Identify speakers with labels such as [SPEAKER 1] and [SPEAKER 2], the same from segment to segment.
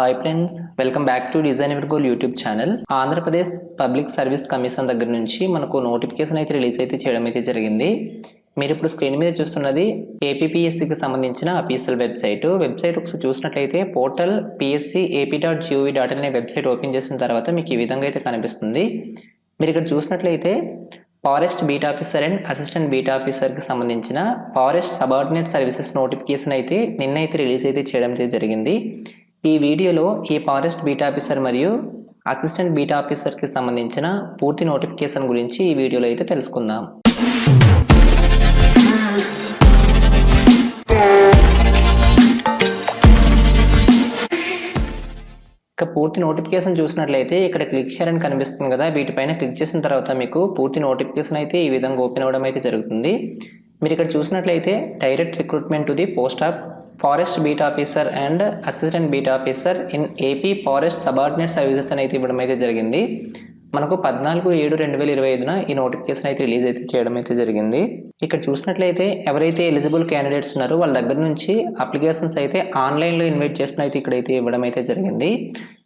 [SPEAKER 1] Hi friends welcome back to design goal YouTube channel Andhra Pradesh public service commission దగ్గర నుంచి మనకు notification అయితే release అయితే చేయడం అయితే జరిగింది. మీరు ఇప్పుడు స్క్రీన్ మీద చూస్తున్నది ఏపీపీఎస్సికి సంబంధించిన అఫీషియల్ వెబ్సైట్ వెబ్సైట్ ఒకసారి చూసినట్లయితే portal PSC AP dot GOV dot అనే వెబ్సైట్ ఓపెన్ చేసిన తర్వాత మీకు ఈ విధంగా అయితే కనిపిస్తుంది. మీరు ఇక్కడ చూసినట్లయితే forest beat officer and assistant beat ఆఫీసర్కి సంబంధించిన ఫారెస్ట్ సబార్డినేట్ సర్వీసెస్ నోటిఫికేషన్ అయితే నిన్న అయితే రిలీజ్ అయితే చేయడం అయితే జరిగింది. ఈ వీడియోలో ఈ ఫారెస్ట్ బీటా ఆఫీసర్ మరియు అసిస్టెంట్ బీటా ఆఫీసర్కి సంబంధించిన పూర్తి నోటిఫికేషన్ గురించి ఈ వీడియోలో అయితే తెలుసుకుందాం. ఇక పూర్తి నోటిఫికేషన్ చూసినట్లయితే ఇక్కడ క్లిక్ హియర్ అని కనిపిస్తుంది కదా వీటిపైన క్లిక్ చేసిన తర్వాత మీకు పూర్తి నోటిఫికేషన్ అయితే ఈ విధంగా ఓపెన్ అవ్వడం అయితే జరుగుతుంది. మీరు ఇక్కడ చూసినట్లయితే direct recruitment to the post of forest beat officer and assistant beat officer in AP forest subordinate services అని అయితే ఇవ్వడం అయితే జరిగింది. మనకు పద్నాలుగు ఏడు రెండు వేల ఇరవై ఐదున ఈ నోటిఫికేషన్ అయితే రిలీజ్ అయితే చేయడం అయితే జరిగింది. ఇక్కడ చూసినట్లయితే ఎవరైతే ఎలిజిబుల్ క్యాండిడేట్స్ ఉన్నారో వాళ్ళ దగ్గర నుంచి అప్లికేషన్స్ అయితే ఆన్లైన్లో ఇన్వైట్ చేసిన అయితే ఇక్కడైతే ఇవ్వడం అయితే జరిగింది.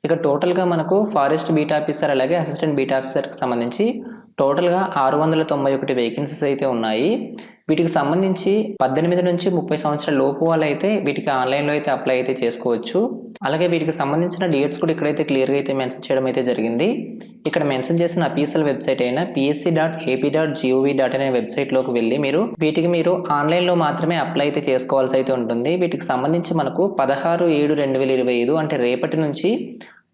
[SPEAKER 1] ఇక టోటల్గా మనకు ఫారెస్ట్ బీట్ ఆఫీసర్ అలాగే అసిస్టెంట్ బీట్ ఆఫీసర్కి సంబంధించి టోటల్గా ఆరు వందల తొంభై ఒకటి వేకెన్సీస్ అయితే ఉన్నాయి. వీటికి సంబంధించి పద్దెనిమిది నుంచి ముప్పై సంవత్సరాల లోపు వాళ్ళు అయితే వీటికి ఆన్లైన్లో అయితే అప్లై అయితే చేసుకోవచ్చు. అలాగే వీటికి సంబంధించిన డేట్స్ కూడా ఇక్కడైతే క్లియర్గా అయితే మెన్షన్ చేయడం అయితే జరిగింది. ఇక్కడ మెన్షన్ చేసిన అఫీషియల్ వెబ్సైట్ అయిన PSC dot AP dot GOV dot అనే వెబ్సైట్లోకి వెళ్ళి మీరు వీటికి మీరు ఆన్లైన్లో మాత్రమే అప్లై అయితే చేసుకోవాల్సి అయితే ఉంటుంది. వీటికి సంబంధించి మనకు పదహారు ఏడు రెండు వేల ఇరవై ఐదు అంటే రేపటి నుంచి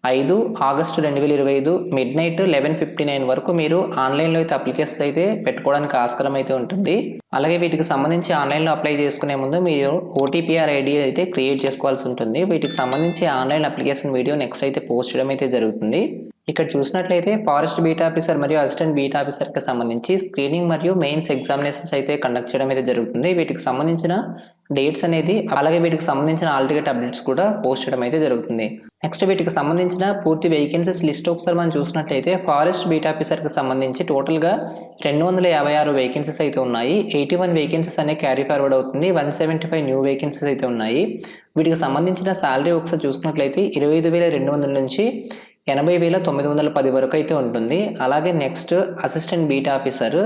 [SPEAKER 1] ఐదు ఆగస్టు రెండు వేల ఇరవై ఐదు midnight eleven fifty nine వరకు మీరు ఆన్లైన్లో అయితే అప్లికేషన్స్ అయితే పెట్టుకోవడానికి ఆస్కారం అయితే ఉంటుంది. అలాగే వీటికి సంబంధించి ఆన్లైన్లో అప్లై చేసుకునే ముందు మీరు ఓటీపీఆర్ ఐడి అయితే క్రియేట్ చేసుకోవాల్సి ఉంటుంది. వీటికి సంబంధించి ఆన్లైన్ అప్లికేషన్ వీడియో నెక్స్ట్ అయితే పోస్ట్ చేయడం అయితే జరుగుతుంది. ఇక్కడ చూసినట్లయితే ఫారెస్ట్ బీట్ ఆఫీసర్ మరియు అసిస్టెంట్ బీట్ ఆఫీసర్కి సంబంధించి స్క్రీనింగ్ మరియు మెయిన్స్ ఎగ్జామినేషన్స్ అయితే కండక్ట్ చేయడం అయితే జరుగుతుంది. వీటికి సంబంధించిన డేట్స్ అనేది అలాగే వీటికి సంబంధించిన ఆల్ టికెట్ అప్డేట్స్ కూడా పోస్ట్ చేయడం అయితే జరుగుతుంది. నెక్స్ట్ వీటికి సంబంధించిన పూర్తి వేకెన్సీస్ లిస్ట్ ఒకసారి మనం చూసినట్లయితే ఫారెస్ట్ బీట్ ఆఫీసర్కి సంబంధించి టోటల్గా రెండు వందల యాభై ఆరు వేకెన్సీస్ అయితే ఉన్నాయి. ఎయిటీ వన్ వేకెన్సీస్ అనే క్యారీ ఫార్వర్డ్ అవుతుంది. One seventy five new vacancies అయితే ఉన్నాయి. వీటికి సంబంధించిన శాలరీ ఒకసారి చూసినట్లయితే ఇరవై ఐదు వేల రెండు వందల నుంచి ఎనభై వేల తొమ్మిది వందల పది వరకు అయితే ఉంటుంది. అలాగే నెక్స్ట్ అసిస్టెంట్ బీట్ ఆఫీసర్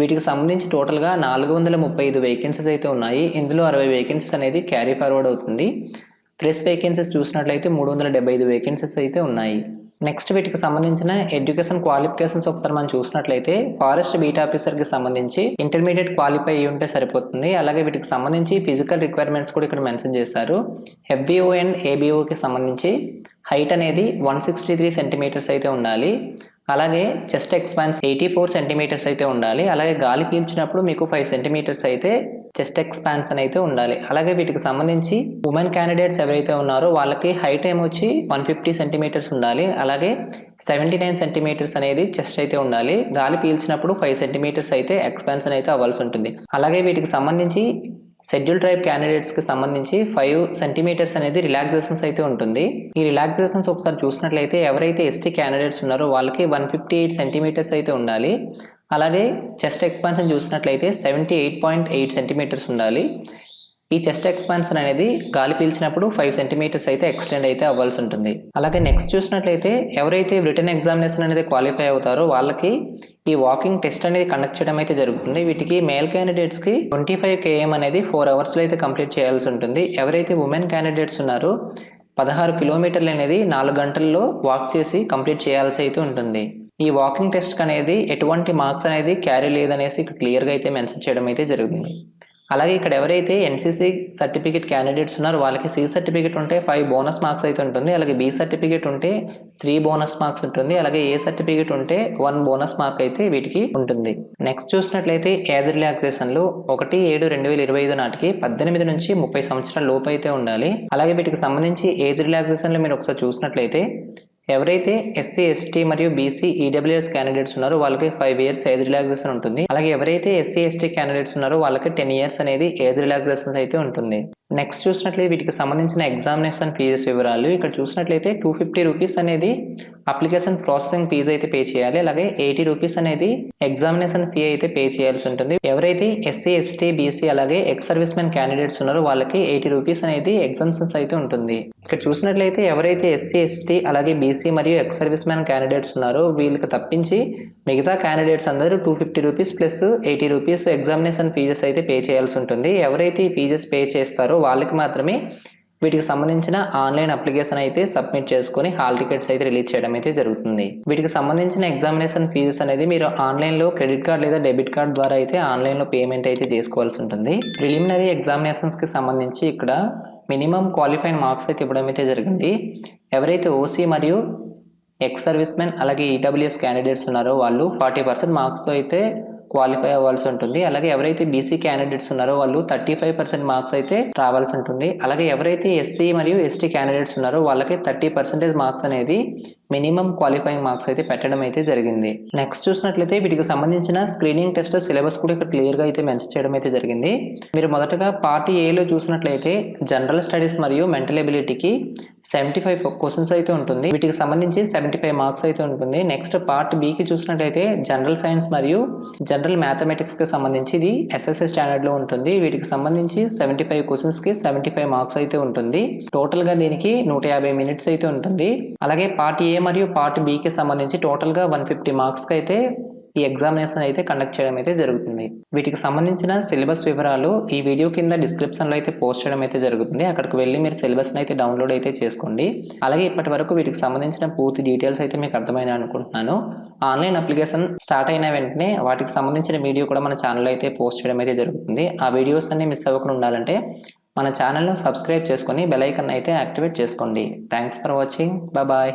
[SPEAKER 1] వీటికి సంబంధించి టోటల్గా నాలుగు వందల ముప్పై ఐదు వేకెన్సీస్ అయితే ఉన్నాయి. ఇందులో అరవై వేకెన్సీస్ అనేది క్యారీ ఫార్వర్డ్ అవుతుంది. ప్రెస్ వేకెన్సీస్ చూసినట్లయితే మూడు వందల డెబ్బై ఐదు వేకెన్సీస్ అయితే ఉన్నాయి. నెక్స్ట్ వీటికి సంబంధించిన ఎడ్యుకేషన్ క్వాలిఫికేషన్స్ ఒకసారి మనం చూసినట్లయితే ఫారెస్ట్ బీట్ ఆఫీసర్కి సంబంధించి ఇంటర్మీడియట్ క్వాలిఫై అయ్యి ఉంటే సరిపోతుంది. అలాగే వీటికి సంబంధించి ఫిజికల్ రిక్వైర్మెంట్స్ కూడా ఇక్కడ మెన్షన్ చేశారు. ఎఫ్బిఓ అండ్ ఏబిఓకి సంబంధించి హైట్ అనేది వన్ సిక్స్టీ త్రీ సెంటీమీటర్స్ అయితే ఉండాలి. అలాగే chest expansion eighty four centimetres అయితే ఉండాలి. అలాగే గాలి పీల్చినప్పుడు మీకు ఫైవ్ సెంటీమీటర్స్ అయితే చెస్ట్ ఎక్స్పాన్షన్ అయితే ఉండాలి. అలాగే వీటికి సంబంధించి ఉమెన్ క్యాండిడేట్స్ ఎవరైతే ఉన్నారో వాళ్ళకి హైట్ ఏమొచ్చి వన్ ఫిఫ్టీ సెంటీమీటర్స్ ఉండాలి. అలాగే సెవెంటీ నైన్ సెంటీమీటర్స్ అనేది చెస్ట్ అయితే ఉండాలి. గాలి పీల్చినప్పుడు ఫైవ్ సెంటీమీటర్స్ అయితే ఎక్స్పాన్షన్ అయితే అవ్వాల్సి ఉంటుంది. అలాగే వీటికి సంబంధించి షెడ్యూల్ ట్రైబ్ క్యాండిడేట్స్కి సంబంధించి ఫైవ్ సెంటీమీటర్స్ అనేది రిలాక్సేషన్స్ అయితే ఉంటుంది. ఈ రిలాక్సేషన్స్ ఒకసారి చూసినట్లయితే ఎవరైతే ఎస్టీ క్యాండిడేట్స్ ఉన్నారో వాళ్ళకి వన్ ఫిఫ్టీ ఎయిట్ సెంటీమీటర్స్ అయితే ఉండాలి. అలాగే చెస్ట్ ఎక్స్పాన్షన్ చూసినట్లయితే seventy eight point eight centimetres ఉండాలి. ఈ చెస్ట్ ఎక్స్పాన్షన్ అనేది గాలి పీల్చినప్పుడు ఫైవ్ సెంటీమీటర్స్ అయితే ఎక్స్టెండ్ అయితే అవ్వాల్సి ఉంటుంది. అలాగే నెక్స్ట్ చూసినట్లయితే ఎవరైతే రిటర్న్ ఎగ్జామినేషన్ అనేది క్వాలిఫై అవుతారో వాళ్ళకి ఈ వాకింగ్ టెస్ట్ అనేది కండక్ట్ చేయడం అయితే జరుగుతుంది. వీటికి మేల్ క్యాండిడేట్స్కి ట్వంటీ ఫైవ్ కేఎం అనేది ఫోర్ అవర్స్లో అయితే కంప్లీట్ చేయాల్సి ఉంటుంది. ఎవరైతే ఉమెన్ క్యాండిడేట్స్ ఉన్నారో పదహారు కిలోమీటర్లు అనేది నాలుగు గంటల్లో వాక్ చేసి కంప్లీట్ చేయాల్సి అయితే ఉంటుంది. ఈ వాకింగ్ టెస్ట్ అనేది ఎటువంటి మార్క్స్ అనేది క్యారీ లేదనేసి ఇక్కడ క్లియర్గా అయితే మెన్షన్ చేయడం అయితే జరుగుతుంది. అలాగే ఇక్కడ ఎవరైతే ఎన్సీసీ సర్టిఫికేట్ క్యాండిడేట్స్ ఉన్నారో వాళ్ళకి సి సర్టిఫికేట్ ఉంటే ఫైవ్ బోనస్ మార్క్స్ అయితే ఉంటుంది. అలాగే బి సర్టిఫికేట్ ఉంటే త్రీ బోనస్ మార్క్స్ ఉంటుంది. అలాగే ఏ సర్టిఫికేట్ ఉంటే వన్ బోనస్ మార్క్ అయితే వీటికి ఉంటుంది. నెక్స్ట్ చూసినట్లయితే యాజ్ రిలాక్సేషన్లు ఒకటి ఏడు రెండు వేల ఇరవై ఐదు నాటికి పద్దెనిమిది నుంచి ముప్పై సంవత్సరాల లోపు అయితే ఉండాలి. అలాగే వీటికి సంబంధించి ఏజ్ రిలాక్సేషన్లు మీరు ఒకసారి చూసినట్లయితే ఎవరైతే ఎస్సీ ఎస్టీ మరియు బీసీ ఈడబ్ల్యూఎస్ క్యాండిడేట్స్ ఉన్నారో వాళ్ళకి ఫైవ్ ఇయర్స్ ఏజ్ రిలాక్సేషన్ ఉంటుంది. అలాగే ఎవరైతే ఎస్సీ ఎస్టీ క్యాండిడేట్స్ ఉన్నారో వాళ్ళకి టెన్ ఇయర్స్ అనేది ఏజ్ రిలాక్సేషన్ అయితే ఉంటుంది. నెక్స్ట్ చూసినట్లయితే వీటికి సంబంధించిన ఎగ్జామినేషన్ ఫీజెస్ వివరాలు. ఇక్కడ చూసినట్లయితే టూ ఫిఫ్టీ రూపీస్ అనేది అప్లికేషన్ ప్రాసెసింగ్ ఫీజు అయితే పే చేయాలి. అలాగే ఎయిటీ రూపీస్ అనేది ఎగ్జామినేషన్ ఫీ అయితే పే చేయాల్సి ఉంటుంది. ఎవరైతే ఎస్సీ ఎస్టీ బీసీ అలాగే ఎక్స్ సర్వీస్ మెన్ క్యాండిడేట్స్ ఉన్నారో వాళ్ళకి ఎయిటీ రూపీస్ అనేది ఎగ్జామ్షన్స్ అయితే ఉంటుంది. ఇక్కడ చూసినట్లయితే ఎవరైతే ఎస్సీ ఎస్టీ అలాగే బీసీ మరియు ఎక్స్ సర్వీస్ మెన్ క్యాండిడేట్స్ ఉన్నారో వీళ్ళకి తప్పించి మిగతా క్యాండిడేట్స్ అందరూ two fifty rupees plus eighty rupees examination fees అయితే పే చేయాల్సి ఉంటుంది. ఎవరైతే ఈ ఫీజెస్ పే చేస్తారో వాళ్ళకి మాత్రమే వీటికి సంబంధించిన ఆన్లైన్ అప్లికేషన్ అయితే సబ్మిట్ చేసుకొని హాల్ టికెట్స్ అయితే రిలీజ్ చేయడం అయితే జరుగుతుంది. వీటికి సంబంధించిన ఎగ్జామినేషన్ ఫీజెస్ అనేది మీరు ఆన్లైన్లో క్రెడిట్ కార్డ్ లేదా డెబిట్ కార్డ్ ద్వారా అయితే ఆన్లైన్లో పేమెంట్ అయితే చేసుకోవాల్సి ఉంటుంది. ప్రిలిమినరీ ఎగ్జామినేషన్స్కి సంబంధించి ఇక్కడ మినిమం క్వాలిఫైడ్ మార్క్స్ అయితే ఇవ్వడం అయితే జరిగింది. ఎవరైతే ఓసీ మరియు ఎక్స్ సర్వీస్ మెన్ అలాగే ఈడబ్ల్యూఎస్ క్యాండిడేట్స్ ఉన్నారో వాళ్ళు ఫార్టీ పర్సెంట్ మార్క్స్తో అయితే క్వాలిఫై అవ్వాల్సి ఉంటుంది. అలాగే ఎవరైతే బీసీ క్యాండిడేట్స్ ఉన్నారో వాళ్ళు థర్టీ ఫైవ్ పర్సెంట్ మార్క్స్ అయితే రావాల్సి ఉంటుంది. అలాగే ఎవరైతే ఎస్సీ మరియు ఎస్టీ క్యాండిడేట్స్ ఉన్నారో వాళ్ళకి థర్టీ పర్సెంటేజ్ మార్క్స్ అనేది మినిమం క్వాలిఫైయింగ్ మార్క్స్ అయితే పెట్టడం అయితే జరిగింది. నెక్స్ట్ చూసినట్లయితే వీటికి సంబంధించిన స్క్రీనింగ్ టెస్ట్ సిలబస్ కూడా ఇక్కడ క్లియర్గా అయితే మెన్షన్ చేయడం అయితే జరిగింది. మీరు మొదటగా పార్ట్ ఏలో చూసినట్లయితే జనరల్ స్టడీస్ మరియు మెంటల్ ఎబిలిటీకి సెవెంటీ ఫైవ్ క్వశ్చన్స్ అయితే ఉంటుంది. వీటికి సంబంధించి సెవెంటీ ఫైవ్ మార్క్స్ అయితే ఉంటుంది. నెక్స్ట్ పార్ట్ బికి చూసినట్లయితే జనరల్ సైన్స్ మరియు జనరల్ మ్యాథమెటిక్స్కి సంబంధించి ఇది ఎస్ఎస్ఎస్ స్టాండర్డ్లో ఉంటుంది. వీటికి సంబంధించి సెవెంటీ ఫైవ్ క్వశ్చన్స్కి సెవెంటీ ఫైవ్ మార్క్స్ అయితే ఉంటుంది. టోటల్గా దీనికి నూట యాభై మినిట్స్ అయితే ఉంటుంది. అలాగే పార్ట్ ఏ మరియు పార్ట్ బికి సంబంధించి టోటల్గా వన్ ఫిఫ్టీ మార్క్స్కి అయితే ఈ ఎగ్జామినేషన్ అయితే కండక్ట్ చేయడం అయితే జరుగుతుంది. వీటికి సంబంధించిన సిలబస్ వివరాలు ఈ వీడియో కింద డిస్క్రిప్షన్లో అయితే పోస్ట్ చేయడం అయితే జరుగుతుంది. అక్కడికి వెళ్ళి మీరు సిలబస్ని అయితే డౌన్లోడ్ అయితే చేసుకోండి. అలాగే ఇప్పటి వరకు వీటికి సంబంధించిన పూర్తి డీటెయిల్స్ అయితే మీకు అర్థమైన అనుకుంటున్నాను. ఆన్లైన్ అప్లికేషన్ స్టార్ట్ అయిన వెంటనే వాటికి సంబంధించిన వీడియో కూడా మన ఛానల్లో అయితే పోస్ట్ చేయడం అయితే జరుగుతుంది. ఆ వీడియోస్ అన్ని మిస్ అవ్వకుండా ఉండాలంటే మన ఛానల్ను సబ్స్క్రైబ్ చేసుకొని బెల్ ఐకన్ అయితే యాక్టివేట్ చేసుకోండి. Thanks for watching bye